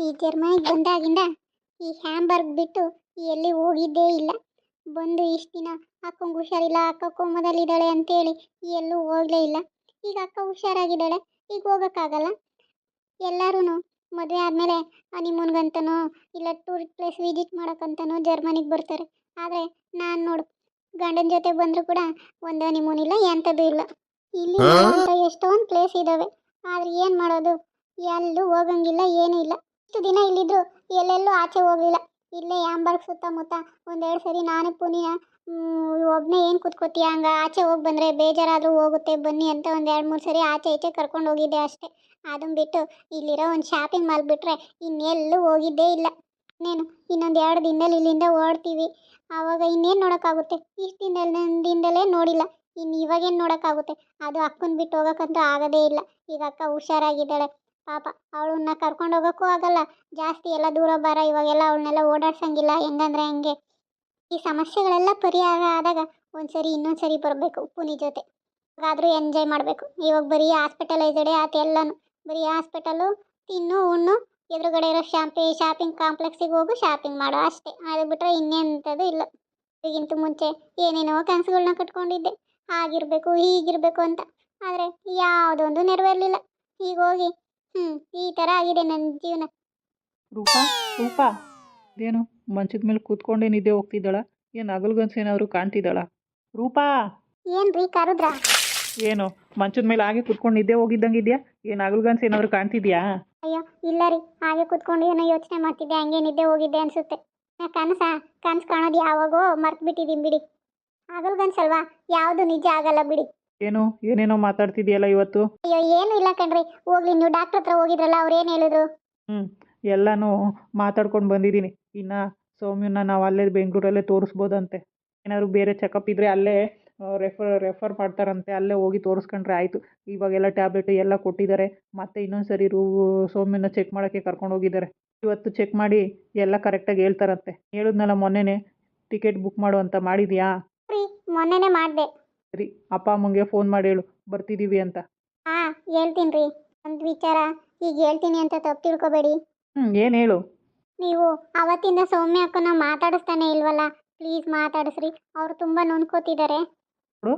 ಈ ಜರ್ಮನಿಗೆ ಬಂದಾಗಿಂದ ಈ ಹ್ಯಾಂಬರ್ಗ್ ಬಿಟ್ಟು ಎಲ್ಲಿ ಹೋಗಿದ್ದೇ ಇಲ್ಲ. ಬಂದು ಇಷ್ಟು ದಿನ ಅಕ್ಕಂಗೆ ಹುಷಾರಿಲ್ಲ ಅಕ್ಕ ಕೋಮದಲ್ಲಿದ್ದಾಳೆ ಅಂತೇಳಿ ಎಲ್ಲೂ ಹೋಗಲೇ ಇಲ್ಲ. ಈಗ ಅಕ್ಕ ಹುಷಾರಾಗಿದ್ದಾಳೆ ಈಗ ಹೋಗೋಕ್ಕಾಗಲ್ಲ. ಎಲ್ಲರೂ ಮದುವೆ ಆದಮೇಲೆ ಹನಿಮೂನ್ಗಂತನೋ ಇಲ್ಲ ಟೂರಿಸ್ಟ್ ಪ್ಲೇಸ್ ವಿಸಿಟ್ ಮಾಡೋಕ್ಕಂತನೋ ಜರ್ಮನಿಗೆ ಬರ್ತಾರೆ. ಆದರೆ ನಾನು ನೋಡು ಗಂಡನ ಜೊತೆ ಬಂದರೂ ಕೂಡ ಒಂದು ಹನಿಮೂನ್ ಇಲ್ಲ ಎಂಥದ್ದು ಇಲ್ಲ. ಇಲ್ಲಿ ಎಷ್ಟೊಂದು ಪ್ಲೇಸ್ ಇದ್ದಾವೆ ಆದರೆ ಏನು ಮಾಡೋದು? ಎಲ್ಲೂ ಹೋಗಂಗಿಲ್ಲ ಏನೂ ಇಲ್ಲ. ಇಷ್ಟು ದಿನ ಇಲ್ಲಿದ್ರು, ಎಲ್ಲೆಲ್ಲೂ ಆಚೆ ಹೋಗಲಿಲ್ಲ. ಇಲ್ಲೇ ಯಾಂಬರ್ಗ್ ಸುತ್ತಮುತ್ತ ಒಂದೆರಡು ಸರಿ ನಾನು ಪುನಿಯ ಒಬ್ಬನೇ ಏನು ಕುತ್ಕೋತೀಯ ಹಂಗ? ಆಚೆ ಹೋಗಿ ಬಂದರೆ ಬೇಜಾರಾದರೂ ಹೋಗುತ್ತೆ, ಬನ್ನಿ ಅಂತ ಒಂದು ಎರಡು ಮೂರು ಸರಿ ಆಚೆ ಈಚೆ ಕರ್ಕೊಂಡು ಹೋಗಿದ್ದೆ ಅಷ್ಟೇ. ಅದನ್ನ ಬಿಟ್ಟು ಇಲ್ಲಿರೋ ಒಂದು ಶಾಪಿಂಗ್ ಮಾಲ್ ಬಿಟ್ಟರೆ ಇನ್ನೆಲ್ಲೂ ಹೋಗಿದ್ದೇ ಇಲ್ಲ. ಇನ್ನೇನು ಇನ್ನೊಂದು ಎರಡು ದಿನದಲ್ಲಿ ಇಲ್ಲಿಂದ ಓಡ್ತೀವಿ ಆವಾಗ ಇನ್ನೇನು ನೋಡೋಕ್ಕಾಗುತ್ತೆ? ಇಷ್ಟು ದಿನದಿಂದಲೇ ನೋಡಿಲ್ಲ. ಇನ್ನು ಇವಾಗೇನು ನೋಡೋಕ್ಕಾಗುತ್ತೆ? ಅದು ಅಕ್ಕನ ಬಿಟ್ಟು ಹೋಗೋಕ್ಕಂತೂ ಆಗೋದೇ ಇಲ್ಲ. ಈಗ ಅಕ್ಕ ಹುಷಾರಾಗಿದ್ದಾಳೆ. ಪಾಪ ಅವಳನ್ನ ಕರ್ಕೊಂಡು ಹೋಗೋಕ್ಕೂ ಆಗಲ್ಲ. ಜಾಸ್ತಿ ಎಲ್ಲ ದೂರ ಬರ, ಇವಾಗೆಲ್ಲ ಅವಳನ್ನೆಲ್ಲ ಓಡಾಡ್ಸಂಗಿಲ್ಲ. ಹೆಂಗಂದ್ರೆ ಹೆಂಗೆ ಈ ಸಮಸ್ಯೆಗಳೆಲ್ಲ ಪರಿಹಾರ ಆದಾಗ ಒಂದ್ಸರಿ ಇನ್ನೊಂದು ಸರಿ ಬರಬೇಕು ಪುನಿ ಜೊತೆ. ಆದರೂ ಎಂಜಾಯ್ ಮಾಡಬೇಕು. ಇವಾಗ ಬರೀ ಹಾಸ್ಪಿಟಲೈಸಡೇ ಆತ ಎಲ್ಲನೂ. ಬರೀ ಹಾಸ್ಪಿಟಲು ತಿನ್ನು, ಉಣ್ಣು, ಎದುರುಗಡೆ ಇರೋ ಶಾಂಪಿ ಶಾಪಿಂಗ್ ಕಾಂಪ್ಲೆಕ್ಸಿಗೆ ಹೋಗು ಶಾಪಿಂಗ್ ಮಾಡು ಅಷ್ಟೇ. ಅದು ಬಿಟ್ಟರೆ ಇನ್ನೆಂಥದ್ದು ಇಲ್ಲ. ಈಗಿಂತ ಮುಂಚೆ ಏನೇನೋ ಕನಸುಗಳನ್ನ ಕಟ್ಕೊಂಡಿದ್ದೆ. ಆಗಿರಬೇಕು ಹೀಗಿರಬೇಕು ಅಂತ. ಆದರೆ ಯಾವುದೊಂದು ನೆರವೇರಲಿಲ್ಲ. ಈಗ ಹೋಗಿ ಹ್ಞೂ ಈ ತರ ಆಗಿದೆ ನನ್ನ ಜೀವನ. ರೂಪಾ ರೂಪಾ ಏನು ಮಂಚದ ಮೇಲೆ ಕೂತ್ಕೊಂಡೇ ನಿದ್ದೆ ಹೋಗ್ತಿದ್ದಾಳ? ಏನು ಅಗಲ್ಗನ್ಸ್ ಏನಾದರೂ ಕಾಣ್ತಿದ್ದಾಳ? ರೂಪಾ! ಏನ್ ರೀ ಕರುದ್ರ? ಏನು ಮಂಚದ ಮೇಲೆ ಹಾಗೆ ಕೂತ್ಕೊಂಡು ನಿದ್ದೆ ಹೋಗಿದ್ದಂಗಿದ್ಯಾ? ಏನು ಅಗಲ್ಗನ್ಸ್ ಏನಾದರೂ ಕಾಣ್ತಿದ್ಯಾ? ಅಯ್ಯೋ ಇಲ್ಲ ರೀ ಹಾಗೆ ಕೂತ್ಕೊಂಡು ಏನೋ ಯೋಚನೆ ಮಾಡ್ತಿದ್ದೆ ಹಂಗೆ ನಿದ್ದೆ ಹೋಗಿದ್ದೆ ಅನ್ಸುತ್ತೆ. ನಾ ಕನಸ ಕನಸು ಕಾಣೋದು ಯಾವಾಗೋ ಮರ್ತು ಬಿಟ್ಟಿದ್ದೀನಿ ಬಿಡಿ ಆಗಲ್ಗನ್ಸಲ್ವಾ ಯಾವುದು ನಿಜ ಆಗಲ್ಲ ಬಿಡಿ. ಏನು? ಏನೇನೋ ಮಾತಾಡ್ತಿದ್ಯಲ್ಲ ಇವತ್ತು? ಅಯ್ಯೋ ಏನು ಇಲ್ಲ ಕಣ್ರಿ. ಹೋಗ್ಲಿ ನೀವು ಡಾಕ್ಟರ್ ಹತ್ರ ಹೋಗಿದ್ರಲ್ಲ ಅವ್ರು ಏನು ಹೇಳಿದ್ರು? ಹ್ಞೂ ಎಲ್ಲನೂ ಮಾತಾಡ್ಕೊಂಡು ಬಂದಿದ್ದೀನಿ. ಇನ್ನು ಸೌಮ್ಯನ ನಾವು ಅಲ್ಲೇ ಬೆಂಗಳೂರಲ್ಲೇ ತೋರಿಸ್ಬೋದಂತೆ. ಏನಾದ್ರು ಬೇರೆ ಚೆಕಪ್ ಇದ್ದರೆ ಅಲ್ಲೇ ರೆಫರ್ ರೆಫರ್ ಮಾಡ್ತಾರಂತೆ. ಅಲ್ಲೇ ಹೋಗಿ ತೋರಿಸ್ಕೊಂಡ್ರೆ ಆಯಿತು. ಇವಾಗೆಲ್ಲ ಟ್ಯಾಬ್ಲೆಟ್ ಎಲ್ಲ ಕೊಟ್ಟಿದ್ದಾರೆ. ಮತ್ತೆ ಇನ್ನೊಂದು ಸರಿ ರೂ ಸೌಮ್ಯನ ಚೆಕ್ ಮಾಡೋಕ್ಕೆ ಕರ್ಕೊಂಡು ಹೋಗಿದ್ದಾರೆ. ಇವತ್ತು ಚೆಕ್ ಮಾಡಿ ಎಲ್ಲ ಕರೆಕ್ಟಾಗಿ ಹೇಳ್ತಾರಂತೆ. ಹೇಳಿದ್ನಲ್ಲ ಮೊನ್ನೆನೇ ಟಿಕೆಟ್ ಬುಕ್ ಮಾಡು ಅಂತ ಮಾಡಿದ್ಯಾ? ರೀ ಮೊನ್ನೆನೇ ಮಾಡಿದೆ. ಸರಿ ಅಪ್ಪ ಅಮ್ಮಂಗೆ ಫೋನ್ ಮಾಡಿ ಹೇಳು ಬರ್ತಿದ್ದೀವಿ ಅಂತ. ಹಾಂ ಹೇಳ್ತೀನಿ ರೀ ಒಂದು ವಿಚಾರ ಈಗ ಹೇಳ್ತೀನಿ ಅಂತ ತಪ್ಪು ತಿಳ್ಕೊಬೇಡಿ. ಹ್ಞೂ ಏನು ಹೇಳು? ನೀವು ಅವತ್ತಿಂದ ಸೌಮ್ಯ ಅಕ್ಕನ ಮಾತಾಡಿಸ್ತಾನೆ ಇಲ್ವಲ್ಲ ಪ್ಲೀಸ್ ಮಾತಾಡಿಸ್ರಿ. ಅವ್ರು ತುಂಬ ನೊಂದ್ಕೋತಿದ್ದಾರೆ ನೋಡು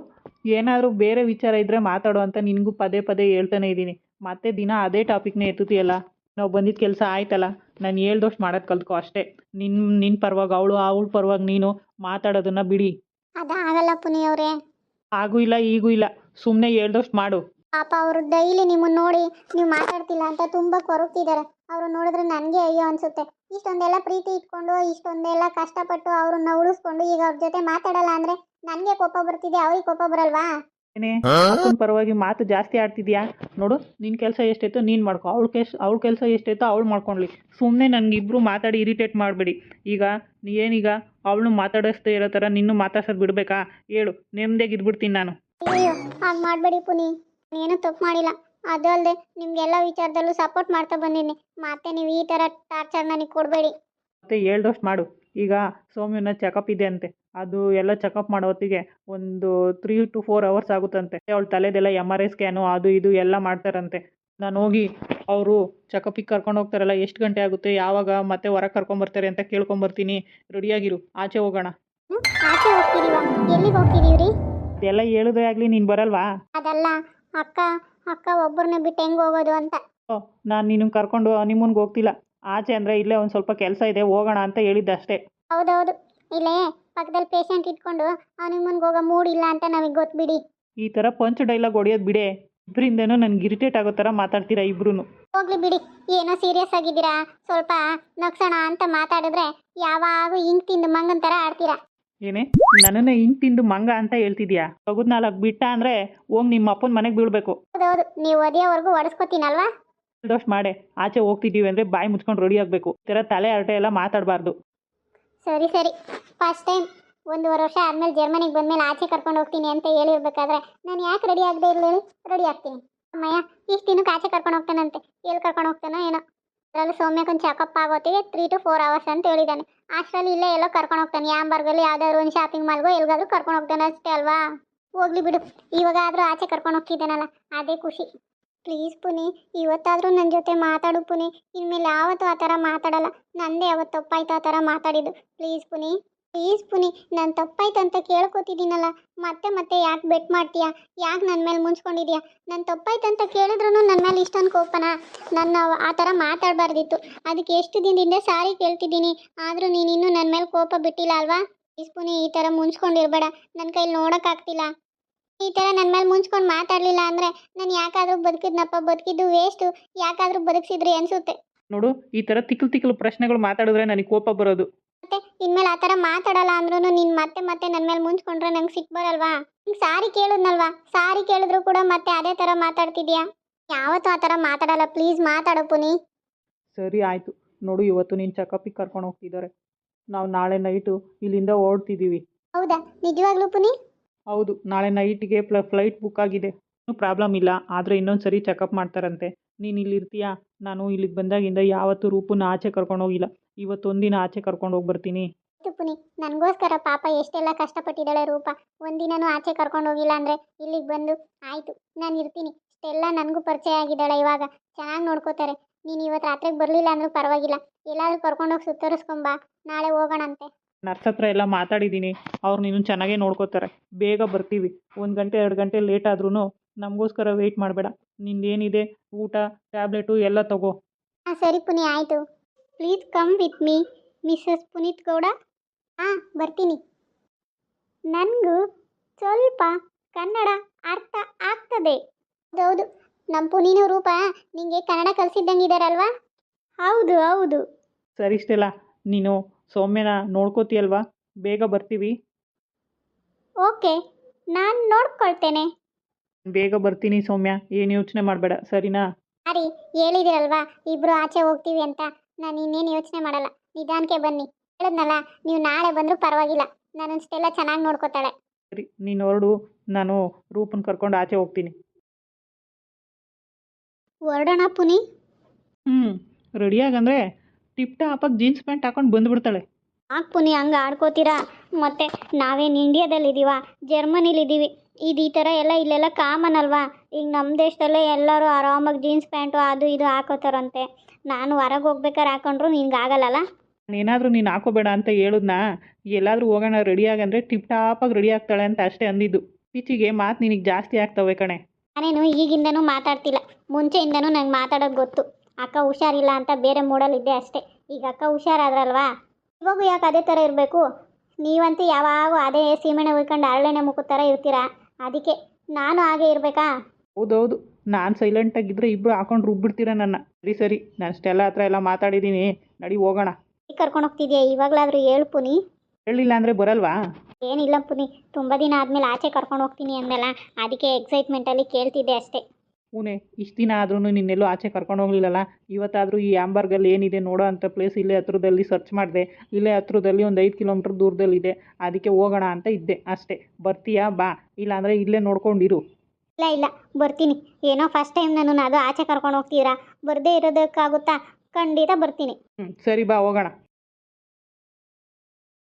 ಏನಾದರೂ ಬೇರೆ ವಿಚಾರ ಇದ್ದರೆ ಮಾತಾಡು ಅಂತ ನಿನಗೂ ಪದೇ ಪದೇ ಹೇಳ್ತಾನೆ ಇದ್ದೀನಿ. ಮತ್ತೆ ದಿನ ಅದೇ ಟಾಪಿಕ್ನೇ ಎತ್ತುತ್ತೀಯಲ್ಲ? ನಾವು ಬಂದಿದ್ದ ಕೆಲಸ ಆಯ್ತಲ್ಲ? ನಾನು ಹೇಳ್ದಷ್ಟು ಮಾಡೋದು ಕಲ್ತ್ಕೋ ಅಷ್ಟೇ. ನಿನ್ನ ನಿನ್ನ ಪರವಾಗಿ ಅವಳು ಅವಳ ಪರವಾಗಿ ನೀನು ಮಾತಾಡೋದನ್ನು ಬಿಡಿ. ಅದಾಗಲ್ಲ ಪುನಿ ಅವರೇ ಹಾಗೂ ಇಲ್ಲ, ಈಗೂ ಇಲ್ಲ ಸುಮ್ಮನೆ ಹೇಳ್ದಷ್ಟು ಮಾಡು. ಪಾಪ ಅವರು ಡೈಲಿ ನಿಮ್ಮನ್ನ ನೋಡಿ ನೀವು ಮಾತಾಡ್ತಿಲ್ಲ ಅಂತ ತುಂಬಾ ಕೊರಗ್ತಿದ್ದಾರೆ. ಅವರು ನೋಡಿದ್ರೆ ನನಗೆ ಅಯ್ಯೋ ಅನ್ಸುತ್ತೆ. ಇಷ್ಟೊಂದೆಲ್ಲ ಪ್ರೀತಿ ಇಟ್ಕೊಂಡು, ಇಷ್ಟೊಂದೆಲ್ಲ ಕಷ್ಟಪಟ್ಟು ಅವ್ರನ್ನ ಉಳಿಸ್ಕೊಂಡು ಈಗ ಅವ್ರ ಜೊತೆ ಮಾತಾಡಲ್ಲ ಅಂದ್ರೆ ನನಗೆ ಕೋಪ ಬರ್ತಿದೆ, ಅವ್ರಿಗೆ ಕೋಪ ಬರಲ್ವಾ? ಏನೇ ಅಕ್ಕನ ಪರವಾಗಿ ಮಾತು ಜಾಸ್ತಿ ಆಡ್ತಿದ್ಯಾ? ನೋಡು ನಿನ್ನ ಕೆಲಸ ಎಷ್ಟೈತೋ ನೀನು ಮಾಡ್ಕೊ. ಅವಳ ಕೆಲ್ಸ ಅವಳ ಕೆಲಸ ಎಷ್ಟೈತೋ ಅವಳು ಮಾಡ್ಕೊಳ್ಳಿ ಸುಮ್ಮನೆ ಇಬ್ರು ಮಾತಾಡಿ ಇರಿಟೇಟ್ ಮಾಡಬೇಡಿ. ಈಗ ನೀ ಏನೀಗ ಅವಳು ಮಾತಾಡಿಸ್ದೇ ಇರೋ ಥರ ನಿನ್ನೂ ಮಾತಾಡ್ಸೋದು ಬಿಡಬೇಕಾ? ಹೇಳು ನೆಮ್ಮದಿಯಾಗಿ ಇದ್ಬಿಡ್ತೀನಿ ನಾನು. ಅಯ್ಯೋ ಹಾಗೆ ಮಾಡಬೇಡಿ ಪುನಿ. ಏನೂ ತಪ್ಪು ಮಾಡಿಲ್ಲ. ಅದು ಅಲ್ಲದೆ ನಿಮ್ಗೆಲ್ಲ ವಿಚಾರದಲ್ಲೂ ಸಪೋರ್ಟ್ ಮಾಡ್ತಾ ಬಂದಿನಿ. ಮತ್ತೆ ನೀವು ಈ ಥರ ಟಾರ್ಚರ್ ನನಗೆ ಕೊಡಬೇಡಿ. ಮತ್ತೆ ಹೇಳ್ದಷ್ಟು ಮಾಡು. ಈಗ ಸೌಮ್ಯನ ಚೆಕಪ್ ಇದೆ ಅಂತೆ. ಅದು ಎಲ್ಲ ಚೆಕಪ್ ಮಾಡೋ ಹೊತ್ತಿಗೆ ಒಂದು ತ್ರೀ ಟು ಫೋರ್ ಅವರ್ಸ್ ಆಗುತ್ತಂತೆ. ಅವಳ ತಲೆದೆಲ್ಲ ಎಂ ಆರ್ ಐ ಸ್ಕ್ಯಾನು ಅದು ಇದು ಎಲ್ಲ ಮಾಡ್ತಾರಂತೆ. ನಾನು ಹೋಗಿ ಅವರು ಚೆಕಪಿಗೆ ಕರ್ಕೊಂಡು ಹೋಗ್ತಾರಲ್ಲ ಎಷ್ಟು ಗಂಟೆ ಆಗುತ್ತೆ ಯಾವಾಗ ಮತ್ತೆ ಹೊರಗೆ ಕರ್ಕೊಂಬರ್ತಾರೆ ಅಂತ ಕೇಳ್ಕೊಂಬರ್ತೀನಿ ರೆಡಿಯಾಗಿರು ಆಚೆ ಹೋಗೋಣ. ಹ್ಮ್? ಆಚೆ ಹೋಗ್ತಿದೀವ ಎಲ್ಲಿಗೆ ಹೋಗ್ತಿದೀವ್ರಿ ಅದೆಲ್ಲ ಹೇಳೋದೇ ಆಗಲಿ ನೀನು ಬರಲ್ವಾ? ಅದಲ್ಲ ಅಕ್ಕ ಅಕ್ಕ ಒಬ್ಬರನ್ನ ಬಿಟ್ಟು ಹೆಂಗ್ ಹೋಗೋದು ಅಂತ. ಓ ನಾನು ನಿನ್ನ ಕರ್ಕೊಂಡು ಹನಿಮೂನ್ಗೆ ಹೋಗ್ತಿಲ್ಲ. ಆಚೆ ಅಂದರೆ ಇಲ್ಲೇ ಒಂದು ಸ್ವಲ್ಪ ಕೆಲಸ ಇದೆ ಹೋಗೋಣ ಅಂತ ಹೇಳಿದ್ದಷ್ಟೇ. ಹೌದೌದು ಇಲ್ಲೇ ಪಕ್ಕದಲ್ಲಿ ಪೇಷಂಟ್ ಇಟ್ಕೊಂಡು ಹನಿಮೂನ್ಗೆ ಹೋಗೋ ಮೂಡ್ ಇಲ್ಲ ಅಂತ ನಮಗೆ ಗೊತ್ತು ಈ ಥರ ಪಂಚ್ ಡೈಲಾಗ್ ಹೊಡೆಯೋದು ಬಿಡೆ. ಇಬ್ಬರಿಂದನೂ ನನಗೆ ಇರಿಟೇಟ್ ಆಗೋ ಥರ ಮಾತಾಡ್ತೀರಾ ಇಬ್ರು ಹೋಗ್ಲಿ ಬಿಡಿ. ಏನೋ ಸೀರಿಯಸ್ ಆಗಿದ್ದೀರಾ? ಸ್ವಲ್ಪ ನಗ್ಸೋಣ ಅಂತ ಮಾತಾಡಿದ್ರೆ ಯಾವಾಗೂ ಹಿಂಗೆ ತಿಂದು ಮಂಗನ್ ಥರ ಆಡ್ತೀರಾ? ಏನೇ ನನ್ನನ್ನ ಹಿಂಗೆ ತಿಂದು ಮಂಗ ಅಂತ ಹೇಳ್ತಿದ್ಯಾ? ತಗದ್ ನಾಲ್ಕು ಬಿಟ್ಟ ಅಂದ್ರೆ ಹೋಗ್ ನಿಮ್ಮ ಅಪ್ಪನ ಮನೆಗೆ ಬೀಳ್ಬೇಕು. ಹೌದೌದು. ನೀವು ಅದೇವರೆಗೂ ಒಡಿಸ್ಕೊತೀನಲ್ವಾ? ದೋಷ್ಟು ಮಾಡೆ. ಆಚೆ ಹೋಗ್ತಿದ್ದೀವಿ ಅಂದ್ರೆ ಬಾಯಿ ಮುಚ್ಕೊಂಡು ರೆಡಿ ಆಗ್ಬೇಕು. ಈ ಥರ ತಲೆ ಅರಟೆ ಎಲ್ಲ ಮಾತಾಡಬಾರ್ದು. ಸರಿ ಸರಿ. ಫಸ್ಟ್ ಟೈಮ್ ಒಂದೂವರೆ ವರ್ಷ ಆದ್ಮೇಲೆ ಜರ್ಮನಿಗೆ ಬಂದ್ಮೇಲೆ ಆಚೆ ಕರ್ಕೊಂಡು ಹೋಗ್ತೀನಿ ಅಂತ ಹೇಳಿರ್ಬೇಕಾದ್ರೆ ನಾನು ಯಾಕೆ ರೆಡಿ ಆಗದೆ ಇರಲಿ ರೆಡಿ ಆಗ್ತೀನಿ. ಅಮ್ಮಯ್ಯ, ಇಷ್ಟು ದಿನಕ್ಕೆ ಆಚೆ ಕರ್ಕೊಂಡು ಹೋಗ್ತಾನಂತೆ. ಎಲ್ಲಿ ಕರ್ಕೊಂಡು ಹೋಗ್ತಾನೋ ಏನೋ. ಅದರಲ್ಲೂ ಸೌಮ್ಯಕ್ಕೊಂದು ಚೆಕಪ್ ಆಗೋತ್ತಿಗೆ ತ್ರೀ ಟು ಫೋರ್ ಅವರ್ಸ್ ಅಂತ ಹೇಳಿದ್ದಾನೆ ಅಷ್ಟರಲ್ಲಿ ಇಲ್ಲೇ ಎಲ್ಲೋ ಕರ್ಕೊಂಡು ಹೋಗ್ತಾನೆ. ಯಾಂಬರ್ಗಲ್ಲಿ ಯಾವ್ದಾದ್ರು ಒಂದು ಶಾಪಿಂಗ್ ಮಾಲ್ಗೋ ಎಲ್ಲಿಗಾದ್ರೂ ಕರ್ಕೊಂಡು ಹೋಗ್ತಾನೆ ಅಷ್ಟೇ ಅಲ್ವಾ? ಹೋಗ್ಲಿ ಬಿಡು. ಇವಾಗ ಆದರೂ ಆಚೆ ಕರ್ಕೊಂಡು ಹೋಗ್ತಿದ್ದಾನಲ್ಲ. ಅದೇ ಖುಷಿ. ಪ್ಲೀಸ್ ಪುನಿ, ಇವತ್ತಾದರೂ ನನ್ನ ಜೊತೆ ಮಾತಾಡು ಪುನಿ. ಇನ್ಮೇಲೆ ಯಾವತ್ತೂ ಆ ಥರ ಮಾತಾಡಲ್ಲ. ನಂದೇ ಅವತ್ತು ತಪ್ಪಾಯ್ತು ಆ ಥರ ಮಾತಾಡಿದ್ದು. ಪ್ಲೀಸ್ ಪುನಿ. ಪ್ಲೀಸ್ ಪುನಿ, ನಾನು ತಪ್ಪಾಯ್ತು ಅಂತ ಕೇಳ್ಕೊತಿದ್ದೀನಲ್ಲ. ಮತ್ತೆ ಮತ್ತೆ ಯಾಕೆ ಬೆಟ್ ಮಾಡ್ತೀಯಾ? ಯಾಕೆ ನನ್ನ ಮೇಲೆ ಮುನ್ಸ್ಕೊಂಡಿದ್ಯಾ ನಾನು ತಪ್ಪಾಯ್ತು ಅಂತ ಕೇಳಿದ್ರು ನನ್ನ ಮೇಲೆ ಇಷ್ಟೊಂದು ಕೋಪನ? ನನ್ನ ಆ ಥರ ಮಾತಾಡಬಾರ್ದಿತ್ತು. ಅದಕ್ಕೆ ಎಷ್ಟು ದಿನದಿಂದ ಸಾರಿ ಕೇಳ್ತಿದ್ದೀನಿ. ಆದರೂ ನೀನು ಇನ್ನೂ ನನ್ನ ಮೇಲೆ ಕೋಪ ಬಿಟ್ಟಿಲ್ಲ ಅಲ್ವಾ? ಪ್ಲೀಸ್ ಪುನಿ, ಈ ಥರ ಮುಂಚ್ಕೊಂಡಿರ್ಬೇಡ. ನನ್ನ ಕೈಲಿ ನೋಡೋಕ್ಕಾಗ್ತಿಲ್ಲ. ಈ ತರ ನನ್ನ ಮೇಲೆ ಮುಂಚ್ಕೊಂಡ್ ಮಾತಾಡ್ಲಿಲ್ಲ ಅಂದ್ರೆ ನಾನು ಯಾಕಾದರೂ ಬದುಕಿದ್ನಪ್ಪ ಬದುಕಿದ್ದು ವೇಸ್ಟು ಯಾಕಾದರೂ ಬದುಕಿಸಿದ್ರಿ ಅನ್ಸುತ್ತೆ. ನೋಡು ಈ ತರ ತಿಕ್ಕಲು ತಿಕ್ಕಲು ಪ್ರಶ್ನೆಗಳು ಮಾತಾಡಿದ್ರೆ ನನಗೆ ಕೋಪ ಬರೋದು. ಮತ್ತೆ ಇನ್ಮೇಲೆ ಆ ತರ ಮಾತಾಡಲ್ಲ ಅಂದ್ರೂ ನೀನ್ ಮತ್ತೆ ಮತ್ತೆ ನನ್ನ ಮೇಲೆ ಮುಂಚ್ಕೊಂಡ್ರೆ ನಂಗೆ ಸಿಕ್ ಬರಲ್ವಾ? ಹಿಂಗೆ ಸಾರಿ ಕೇಳಿದ್ನಲ್ವಾ? ಸಾರಿ ಕೇಳಿದ್ರು ಕೂಡ ಮತ್ತೆ ಅದೇ ತರ ಮಾತಾಡ್ತಿದ್ಯಾ? ಯಾವತ್ತೂ ಆ ತರ ಮಾತಾಡಲ್ಲ ಪ್ಲೀಸ್ ಮಾತಾಡು ಪುನಿ. ಸರಿ ಆಯ್ತು. ನೋಡು ಇವತ್ತು ನೀನು ಚೆಕಪಿಗೆ ಕರ್ಕೊಂಡು ಹೋಗ್ತಿದ್ದಾರೆ ನಾವು ನಾಳೆ ನೈಟು ಇಲ್ಲಿಂದ ಓಡ್ತಿದೀವಿ. ಹೌದಾ? ನಿಜವಾಗ್ಲೂ ಪುನಿ? ಹೌದು, ನಾಳೆ ನೈಟ್ಗೆ ಪ್ಲ, ಫ್ಲೈಟ್ ಬುಕ್ ಆಗಿದೆ. ಏನೂ ಪ್ರಾಬ್ಲಮ್ ಇಲ್ಲ, ಆದರೆ ಇನ್ನೊಂದು ಸರಿ ಚೆಕಪ್ ಮಾಡ್ತಾರಂತೆ. ನೀನು ಇಲ್ಲಿ ಇರ್ತೀಯಾ? ನಾನು ಇಲ್ಲಿಗೆ ಬಂದಾಗಿಂದ ಯಾವತ್ತೂ ರೂಪನ ಆಚೆ ಕರ್ಕೊಂಡು ಹೋಗಿಲ್ಲ. ಇವತ್ತೊಂದಿನ ಆಚೆ ಕರ್ಕೊಂಡು ಹೋಗಿ ಬರ್ತೀನಿ. ಪುನಿ ನನಗೋಸ್ಕರ ಪಾಪ ಎಷ್ಟೆಲ್ಲ ಕಷ್ಟಪಟ್ಟಿದ್ದಾಳೆ ರೂಪ. ಒಂದಿನೂ ಆಚೆ ಕರ್ಕೊಂಡು ಹೋಗಿಲ್ಲ ಅಂದರೆ ಇಲ್ಲಿಗೆ ಬಂದು, ಆಯಿತು, ನಾನು ಇರ್ತೀನಿ. ಇಷ್ಟೆಲ್ಲ ನನಗೂ ಪರಿಚಯ ಆಗಿದ್ದಾಳೆ ಇವಾಗ. ಚೆನ್ನಾಗಿ ನೋಡ್ಕೋತಾರೆ. ನೀನು ಇವತ್ತು ರಾತ್ರಿಗೆ ಬರಲಿಲ್ಲ ಅಂದ್ರೂ ಪರವಾಗಿಲ್ಲ. ಎಲ್ಲಾದರೂ ಕರ್ಕೊಂಡೋಗಿ ಸುತ್ತರಿಸ್ಕೊಂಬಾ. ನಾಳೆ ಹೋಗೋಣಂತೆ. ನರ್ಸ್ ಹತ್ರ ಎಲ್ಲ ಮಾತಾಡಿದ್ದೀನಿ. ಅವ್ರು ನೀನು ಚೆನ್ನಾಗೇ ನೋಡ್ಕೋತಾರೆ. ಬೇಗ ಬರ್ತೀವಿ. ಒಂದು ಗಂಟೆ ಎರಡು ಗಂಟೆ ಲೇಟ್ ಆದ್ರೂ ನಮಗೋಸ್ಕರ ವೆಯ್ಟ್ ಮಾಡಬೇಡ. ನಿಂದೇನಿದೆ? ಊಟ ಟ್ಯಾಬ್ಲೆಟು ಎಲ್ಲ ತಗೋ. ಹಾಂ ಸರಿ ಪುನಿ ಆಯಿತು. Please come with me Mrs Puneeth Gowda. ಹಾಂ ಬರ್ತೀನಿ. ನನಗೂ ಸ್ವಲ್ಪ ಕನ್ನಡ ಅರ್ಥ ಆಗ್ತದೆ. ಹೌದು ನಮ್ಮ ಪುನೀನ ರೂಪ ನಿಮಗೆ ಕನ್ನಡ ಕಲಿಸಿದ್ದಂಗಿದಾರಲ್ವಾ? ಹೌದು ಹೌದು. ಸರಿ ಇಷ್ಟೆಲ್ಲ ನೀನು ಸೌಮ್ಯನ ನೋಡ್ಕೋತೀಯಲ್ವಾ? ಬೇಗ ಬರ್ತೀವಿ. ಓಕೆ ನಾನು ನೋಡ್ಕೊಳ್ತೇನೆ. ಬೇಗ ಬರ್ತೀನಿ ಸೌಮ್ಯ ಏನು ಯೋಚನೆ ಮಾಡಬೇಡ ಸರಿನಾ? ಸರಿ ಹೇಳಿದಿರಲ್ವಾ ಇಬ್ರು ಆಚೆ ಹೋಗ್ತೀವಿ ಅಂತ. ನಾನು ಇನ್ನೇನು ಯೋಚನೆ ಮಾಡಲ್ಲ. ನಿಧಾನಕ್ಕೆ ಬನ್ನಿ. ಹೇಳಿದ್ನಲ್ಲ ನೀವು ನಾಳೆ ಬಂದರೂ ಪರವಾಗಿಲ್ಲ. ನಾನು ಇಷ್ಟೆಲ್ಲ ಚೆನ್ನಾಗಿ ನೋಡ್ಕೋತಾಳೆ. ಸರಿ ನೀನು ಹೊರಡು ನಾನು ರೂಪನ್ ಕರ್ಕೊಂಡು ಆಚೆ ಹೋಗ್ತೀನಿ. ಹೊರಡೋಣ ಪುನಿ? ಹ್ಞೂ ರೆಡಿಯಾಗಂದರೆ ಟಿಪ್ ಟಾಪಾಗಿ ಜೀನ್ಸ್ ಪ್ಯಾಂಟ್ ಹಾಕೊಂಡು ಬಂದ್ಬಿಡ್ತಾಳೆ. ಹಾಕ್ ಪುನಿ ಹಂಗೆ ಆಡ್ಕೋತೀರಾ? ಮತ್ತೆ ನಾವೇನು ಇಂಡಿಯಾದಲ್ಲಿದ್ದೀವ ಜರ್ಮನಿಲಿದ್ದೀವಿ ಇದು ಈ ಥರ ಎಲ್ಲ ಇಲ್ಲೆಲ್ಲ ಕಾಮನ್ ಅಲ್ವಾ? ಈಗ ನಮ್ಮ ದೇಶದಲ್ಲೇ ಎಲ್ಲರೂ ಆರಾಮಾಗಿ ಜೀನ್ಸ್ ಪ್ಯಾಂಟು ಅದು ಇದು ಹಾಕೋತಾರಂತೆ. ನಾನು ಹೊರಗೆ ಹೋಗ್ಬೇಕಾರೆ ಹಾಕೊಂಡ್ರು ನಿನ್ಗೆ ಆಗಲ್ಲಲ್ಲ ಏನಾದರೂ ನೀನು ಹಾಕೋಬೇಡ ಅಂತ ಹೇಳಿದ್ನಾ? ಎಲ್ಲಾದರೂ ಹೋಗೋಣ ರೆಡಿಯಾಗಂದರೆ ಟಿಪ್ ಟಾಪಾಗಿ ರೆಡಿ ಆಗ್ತಾಳೆ ಅಂತ ಅಷ್ಟೇ ಅಂದಿದ್ದು. ಇತ್ತೀಚೆಗೆ ಮಾತು ನಿನಗೆ ಜಾಸ್ತಿ ಆಗ್ತವೆ ಕಣೆ. ನಾನೇನು ಈಗಿಂದನೂ ಮಾತಾಡ್ತಿಲ್ಲ. ಮುಂಚೆಯಿಂದನೂ ನಂಗೆ ಮಾತಾಡೋದು ಗೊತ್ತು. ಅಕ್ಕ ಹುಷಾರಿಲ್ಲ ಅಂತ ಬೇರೆ ಮೂಡಲ್ಲಿದ್ದೆ ಅಷ್ಟೇ. ಈಗ ಅಕ್ಕ ಹುಷಾರಾದ್ರಲ್ವಾ? ಇವಾಗೂ ಯಾಕೆ ಅದೇ ಥರ ಇರಬೇಕು? ನೀವಂತೂ ಯಾವಾಗೂ ಅದೇ ಸೀಮೆಣ್ಣೆ ಉಯ್ಕೊಂಡು ಅರಳೆಣ್ಣೆ ಮುಖದ ಥರ ಇರ್ತೀರಾ? ಅದಕ್ಕೆ ನಾನು ಹಾಗೆ ಇರಬೇಕಾ? ಹೌದೌದು. ನಾನು ಸೈಲೆಂಟಾಗಿದ್ದರೆ ಇಬ್ಬರು ಹಾಕೊಂಡು ರುಬ್ಬಿಡ್ತೀರ ನನ್ನ. ಸರಿ ಸರಿ. ನಾನು ಸ್ಟೆಲ್ಲ ಹತ್ರ ಎಲ್ಲ ಮಾತಾಡಿದ್ದೀನಿ ನಡಿ ಹೋಗೋಣ. ಕರ್ಕೊಂಡು ಹೋಗ್ತಿದ್ಯಾ? ಇವಾಗಲಾದರೂ ಹೇಳು ಪುನಿ. ಹೇಳಿಲ್ಲ ಅಂದರೆ ಬರಲ್ವಾ? ಏನಿಲ್ಲ ಪುನಿ. ತುಂಬ ದಿನ ಆದಮೇಲೆ ಆಚೆ ಕರ್ಕೊಂಡು ಹೋಗ್ತೀನಿ ಅಂದಲ್ಲ ಅದಕ್ಕೆ ಎಕ್ಸೈಟ್ಮೆಂಟಲ್ಲಿ ಕೇಳ್ತಿದ್ದೆ ಅಷ್ಟೇ. ಹೂನೆ ಇಷ್ಟು ದಿನ ಆದ್ರೂ ನಿನ್ನೆಲ್ಲೂ ಆಚೆ ಕರ್ಕೊಂಡು ಹೋಗ್ಲಿಲ್ಲಲ್ಲ? ಇವತ್ತಾದರೂ ಈ ಆಂಬರ್ಗಲ್ಲಿ ಏನಿದೆ ನೋಡೋ ಅಂಥ ಪ್ಲೇಸ್ ಇಲ್ಲೇ ಹತ್ರದಲ್ಲಿ ಸರ್ಚ್ ಮಾಡಿದೆ. ಇಲ್ಲೇ ಹತ್ರದಲ್ಲಿ ಒಂದು ಐದು ಕಿಲೋಮೀಟ್ರ್ ದೂರದಲ್ಲಿದೆ. ಅದಕ್ಕೆ ಹೋಗೋಣ ಅಂತ ಇದ್ದೆ ಅಷ್ಟೇ. ಬರ್ತೀಯಾ? ಬಾ. ಇಲ್ಲಾಂದರೆ ಇಲ್ಲೇ ನೋಡ್ಕೊಂಡಿರು. ಇಲ್ಲ ಇಲ್ಲ. ಬರ್ತೀನಿ. ಏನೋ ಫಸ್ಟ್ ಟೈಮ್ ನಾನು ಅದು ಆಚೆ ಕರ್ಕೊಂಡು ಹೋಗ್ತೀರಾ? ಬರದೇ ಇರೋದಕ್ಕಾಗುತ್ತಾ? ಖಂಡಿತ ಬರ್ತೀನಿ. ಹ್ಞೂ ಸರಿ ಬಾ ಹೋಗೋಣ.